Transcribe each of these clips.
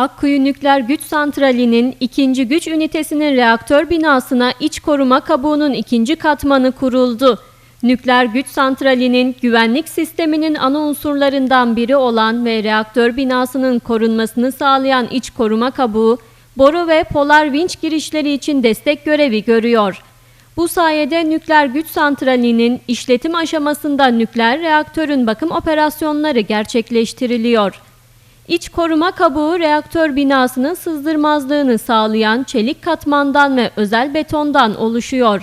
Akkuyu Nükleer Güç Santrali'nin ikinci güç ünitesinin reaktör binasına iç koruma kabuğunun ikinci katmanı kuruldu. Nükleer güç santralinin güvenlik sisteminin ana unsurlarından biri olan ve reaktör binasının korunmasını sağlayan iç koruma kabuğu, boru ve polar vinç girişleri için destek görevi görüyor. Bu sayede nükleer güç santralinin işletim aşamasında nükleer reaktörün bakım operasyonları gerçekleştiriliyor. İç koruma kabuğu reaktör binasının sızdırmazlığını sağlayan çelik katmandan ve özel betondan oluşuyor.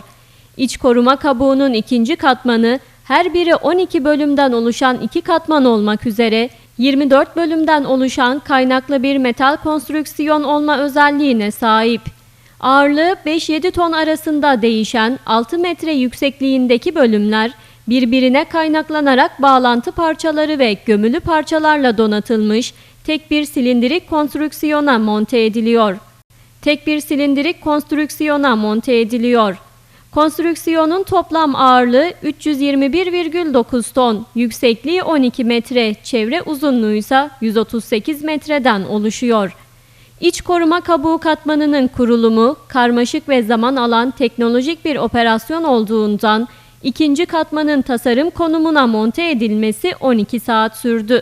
İç koruma kabuğunun ikinci katmanı her biri 12 bölümden oluşan iki katman olmak üzere 24 bölümden oluşan kaynaklı bir metal konstrüksiyon olma özelliğine sahip. Ağırlığı 5-7 ton arasında değişen 6 metre yüksekliğindeki bölümler birbirine kaynaklanarak bağlantı parçaları ve gömülü parçalarla donatılmış tek bir silindirik konstrüksiyona monte ediliyor. Tek bir silindirik konstrüksiyona monte ediliyor. Konstrüksiyonun toplam ağırlığı 321,9 ton, yüksekliği 12 metre, çevre uzunluğu ise 138 metreden oluşuyor. İç koruma kabuğu katmanının kurulumu karmaşık ve zaman alan teknolojik bir operasyon olduğundan ikinci katmanın tasarım konumuna monte edilmesi 12 saat sürdü.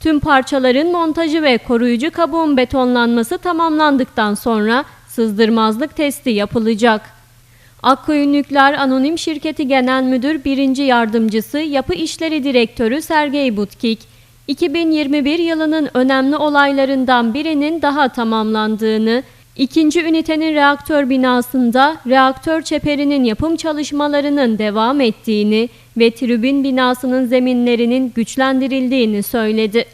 Tüm parçaların montajı ve koruyucu kabuğun betonlanması tamamlandıktan sonra sızdırmazlık testi yapılacak. Akkuyu Nükleer Anonim Şirketi Genel Müdür 1. Yardımcısı Yapı İşleri Direktörü Sergey Butkik, 2021 yılının önemli olaylarından birinin daha tamamlandığını, ikinci ünitenin reaktör binasında reaktör çeperinin yapım çalışmalarının devam ettiğini ve tribün binasının zeminlerinin güçlendirildiğini söyledi.